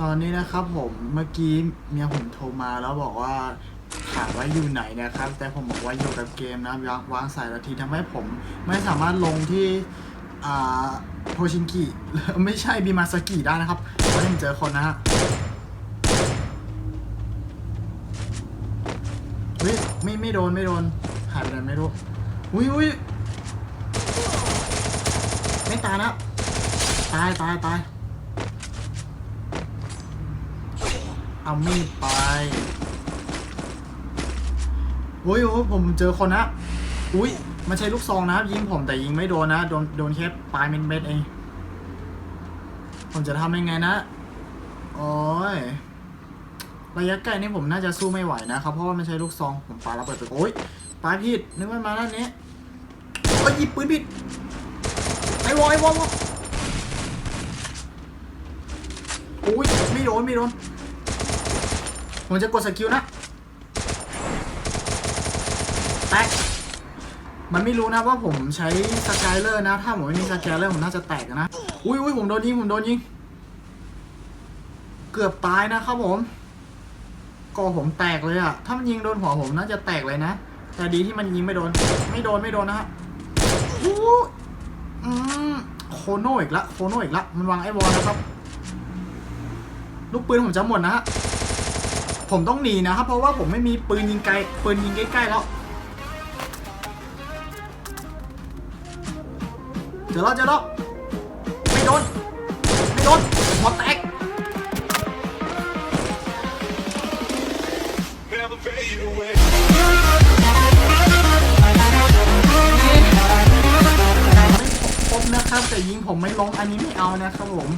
ตอนนี้นะครับผมเมื่อกี้เมียผมโทรมาแล้วบอกว่าถามว่าอยู่ไหนนะครับ แต่ผมบอกว่าอยู่กับเกมนะวางวางสายละทีทำให้ผมไม่สามารถลงที่อ่าโทชินกิไม่ใช่บิมาสกิได้นะครับเพราะยังเจอคนนะฮะเฮ้ยไม่ไม่โดนไม่โดนหายไปไหนไม่รู้อุ้ยอุ้ยไม่ตายนะตายตายตาย เอามีดไปอุ้ยโอ้ยผมเจอคนนะอุ้ยมันใช้ลูกซองนะครับยิงผมแต่ยิงไม่โดนนะโดนโดนแค่ปลายเม็ดๆเองผมจะทำยังไงนะโอ้ยระยะไกลนี่ผมน่าจะสู้ไม่ไหวนะครับ เพราะว่ามันใช้ลูกซองผมปาระเบิดไปโอ้ยปาผิดนึกว่ามาด้านนี้โอ้ยหยิบปืนผิดไอ้วอไอ้วอวอโอ้ยไม่โดนไม่โดน ผมจะกดสกิลนะแตกมันไม่รู้นะว่าผมใช้สกายเลอร์นะ ถ้าผมไม่มีสกายเลอร์ผมน่าจะแตกนะ อุ้ยอุ้ยผมโดนยิงผมโดนยิง เกือบตายนะครับผมกอผมแตกเลยอะถ้ามันยิงโดนหัวผมน่าจะแตกเลยนะ แต่ดีที่มันยิงไม่โดน ไม่โดนไม่โดนนะฮะอู้อืมโคโน่อีกละ โคโน่อีกละ มันวางไอ้บอลนะครับ ลูกปืนผมจะหมดนะฮะ ผมต้องหนีนะครับเพราะว่าผมไม่มีปืนยิงไกลปืนยิงใกล้ๆแล้วเจอแล้วเจอแล้วไม่โดนไม่โดนหัวแตกไม่ครบนะครับแต่ยิงผมไม่ล้มอันนี้ไม่เอานะครับผม